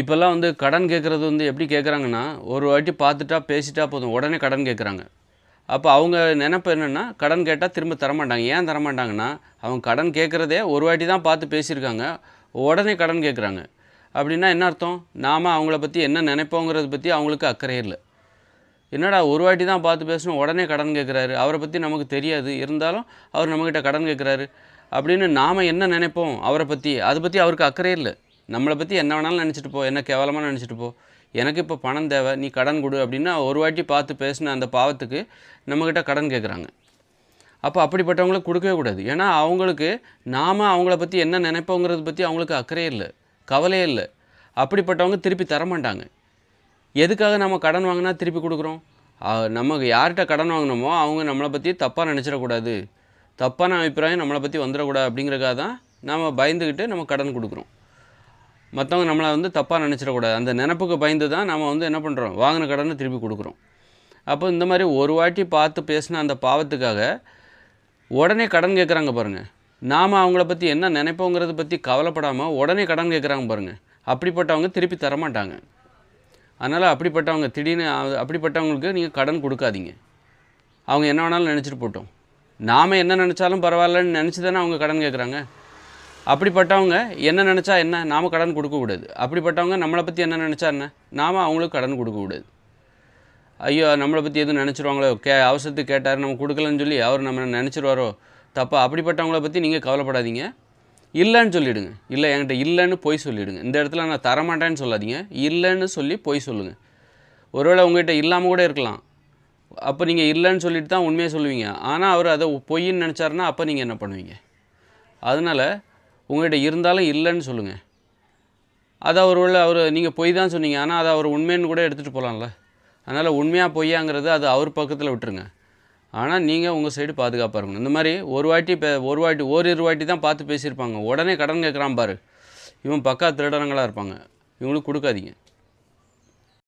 இப்போல்லாம் வந்து கடன் கேட்குறது வந்து எப்படி கேட்குறாங்கன்னா ஒரு வாட்டி பார்த்துட்டா பேசிட்டா போதும். உடனே கடன் கேட்குறாங்க. அப்போ அவங்க நினப்பு என்னென்னா கடன் கேட்டால் திரும்ப தரமாட்டாங்க. ஏன் தரமாட்டாங்கன்னா அவங்க கடன் கேட்குறதே ஒரு வாட்டி தான் பார்த்து பேசியிருக்காங்க. உடனே கடன் கேட்குறாங்க. அப்படின்னா என்ன அர்த்தம்? நாம் அவங்கள பற்றி என்ன நினைப்போங்கிறத பற்றி அவங்களுக்கு அக்கறை இல்லை. என்னடா ஒரு வாட்டி தான் பார்த்து பேசணும். உடனே கடன் கேட்குறாரு. அவரை பற்றி நமக்கு தெரியாது. இருந்தாலும் அவர் நம்மக்கிட்ட கடன் கேட்குறாரு. அப்படின்னு நாம் என்ன நினைப்போம்? அவரை பற்றி அதை பற்றி அவருக்கு அக்கறை இல்லை. நம்மளை பற்றி என்ன வேணாலும் நினச்சிட்டு போ என்ன கேவலமாக நினச்சிட்டு போ. எனக்கு இப்போ பணம் தேவை நீ கடன் கொடு அப்படின்னா ஒரு வாட்டி பார்த்து பேசின அந்த பாவத்துக்கு நம்மக்கிட்ட கடன் கேட்குறாங்க அப்போ அப்படிப்பட்டவங்களுக்கு கொடுக்கவே கூடாது. ஏன்னா அவங்களுக்கு நாம் அவங்கள பற்றி என்ன நினைப்போங்கிறத பற்றி அவங்களுக்கு அக்கறையே இல்லை கவலையே இல்லை. அப்படிப்பட்டவங்க திருப்பி தரமாட்டாங்க எதுக்காக நம்ம கடன் வாங்கினா திருப்பி கொடுக்குறோம்? நமக்கு யார்கிட்ட கடன் வாங்கினோமோ அவங்க நம்மளை பற்றி தப்பாக நினச்சிடக்கூடாது தப்பான அபிப்பிராயம் நம்மளை பற்றி வந்துடக்கூடாது அப்படிங்கிறக்காக தான் நம்ம பயந்துக்கிட்டு நம்ம கடன் கொடுக்குறோம். மற்றவங்க நம்மளை வந்து தப்பாக நினச்சிடக்கூடாது. அந்த நினப்புக்கு பயந்து தான் நம்ம வந்து என்ன பண்ணுறோம் வாங்கின கடனை திருப்பி கொடுக்குறோம். அப்போ இந்த மாதிரி ஒரு வாட்டி பார்த்து பேசின அந்த பாவத்துக்காக உடனே கடன் கேட்குறாங்க பாருங்கள் நாம் அவங்கள பற்றி என்ன நினைப்போங்கிறத பற்றி கவலைப்படாமல் உடனே கடன் கேட்குறாங்க பாருங்கள் அப்படிப்பட்டவங்க திருப்பி தரமாட்டாங்க. அதனால் அப்படிப்பட்டவங்க திடீர்னு அப்படிப்பட்டவங்களுக்கு நீங்கள் கடன் கொடுக்காதீங்க. அவங்க என்ன வேணாலும் நினச்சிட்டு போட்டோம். நாம் என்ன நினச்சாலும் பரவாயில்லன்னு நினச்சி தானே அவங்க கடன் கேட்குறாங்க அப்படிப்பட்டவங்க என்ன நினச்சா என்ன? நாம் கடன் கொடுக்கக்கூடாது அப்படிப்பட்டவங்க நம்மளை பற்றி என்ன நினச்சா என்ன? நாம் அவங்களுக்கு கடன் கொடுக்கக்கூடாது ஐயோ நம்மளை பற்றி எதுவும் நினச்சிருவாங்களோ? கே அவசரத்துக்கு கேட்டார் நம்ம கொடுக்கலன்னு சொல்லி அவர் நம்ம நினச்சிருவாரோ? தப்பா? அப்படிப்பட்டவங்கள பற்றி நீங்கள் கவலைப்படாதீங்க. இல்லைன்னு சொல்லிவிடுங்க இல்லை என்கிட்ட இல்லைன்னு பொய் சொல்லிவிடுங்க இந்த இடத்துல நான் தரமாட்டேன்னு சொல்லாதீங்க. இல்லைன்னு சொல்லி பொய் சொல்லுங்கள் ஒருவேளை உங்கள்கிட்ட இல்லாமல் கூட இருக்கலாம். அப்போ நீங்கள் இல்லைன்னு சொல்லிட்டு தான் உண்மையை சொல்லுவீங்க. ஆனால் அவர் அதை பொய்ன்னு நினச்சாருன்னா அப்போ நீங்கள் என்ன பண்ணுவீங்க? அதனால் உங்கள்கிட்ட இருந்தாலும் இல்லைன்னு சொல்லுங்கள் அது அவர் உள்ள அவர் நீங்கள் பொய் தான் சொன்னீங்க. ஆனால் அதை அவர் உண்மைன்னு கூட எடுத்துகிட்டு போகலாம்ல அதனால் உண்மையாக பொய்யாங்கிறது அது அவர் பக்கத்தில் விட்டுருங்க. ஆனால் நீங்கள் உங்கள் சைடு பாதுகாப்பாக இருக்கணும். இந்த மாதிரி ஒரு வாட்டி பே ஒரு வாட்டி ஓரிரு வாட்டி தான் பார்த்து பேசியிருப்பாங்க. உடனே கடன் கேட்குறான் பாரு. இவன் பக்கா திருடனங்களாக இருப்பாங்க. இவங்களுக்கு கொடுக்காதீங்க.